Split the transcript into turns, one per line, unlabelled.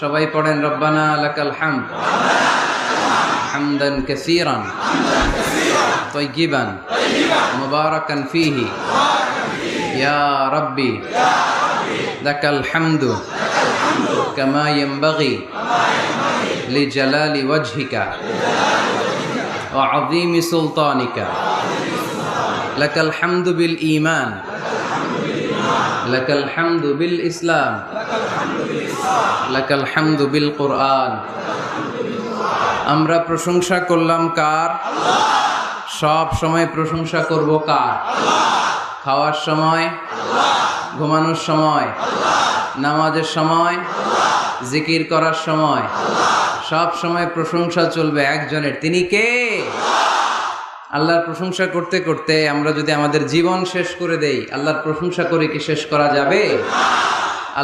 সবাই পড়েন রব্বানা লাকাল হাম হামদান কাসীরান তাইয়িবান মুবারাকান ফীহি ইয়া রাব্বি লাকাল হামদু কামা ইয়ানবাগি লিজালালি ওয়াজহিকা ওয়া আযীমি সুলতানিকা লাকাল হামদু বিল ঈমান ইসলাম। লাকাল হামদু আমরা প্রশংসা করলাম কার? সব সময় প্রশংসা করব কার? খাওয়ার সময়? ঘুমানোর সময়? নামাজের সময়? জিকির করার সময়? সব সময় প্রশংসা চলবে একজনের। তিনি কে? আল্লাহর প্রশংসা করতে করতে আমরা যদি আমাদের জীবন শেষ করে দেই, আল্লাহর প্রশংসা করে কি শেষ করা যাবে?